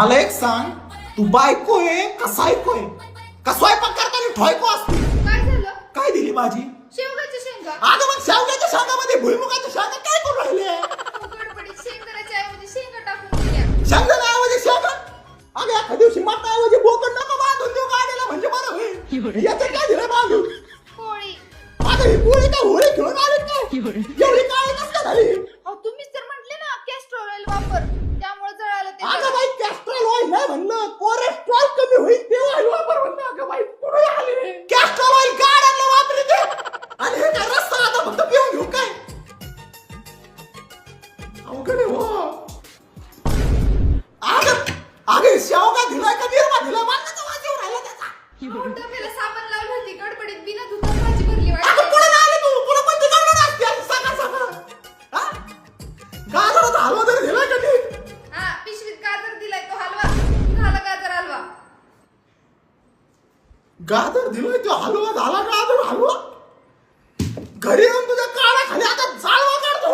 मला एक सांग तू बायको आहे का सायको आहे का स्वयंपाक करताना ठॉयको असते काय झालं काय दिली माझी शेवगाच्या शेंगा अगं मग शेवग्याच्या शांगामध्ये भुईमुगाच्या शांगा काय करून राहिले गडबडीत शेंगदाण्याच्या ऐवजी शेंगा टाकून दिल्या शेंगदाणा ऐवजी शेंगा अगं एका दिवशी मका ऐवजी बोकड नको बांधून देऊ गाडीला म्हणजे बरं होईल याचं काय दिलं बांधून पोळी अगं ही पोळी का होळी घेऊन आली काय एवढी काळी कसं झाली अहो तुम्हीच तर म्हटले ना कॅस्ट्रॉल ऑइल वापर त्यामुळे जळालं ते अगं बाई काय ऑइल नाही म्हणलं कोलेस्ट्रॉल कमी होईल. तेव्हा ऑइल वापर म्हणलं अगं बाई कुठे आली कॅस्ट्रॉल ऑइल आणलं वापरे ते आणि हे काय रस्ता आता फक्त पिऊन घेऊ काय? अवघड आहे हो. अगं अगं शेवगा दिलाय का? निर्मा दिलाय? मला तर वाजवून राहिला त्याचा. अहो, डब्याला साबण लावली होती गडबडीत बिना धुता गाजर दिलोय तो हलवा झाला गाजर हलवा. घरी येऊन तुझ्या काळा खाली आता जाळवा काढतो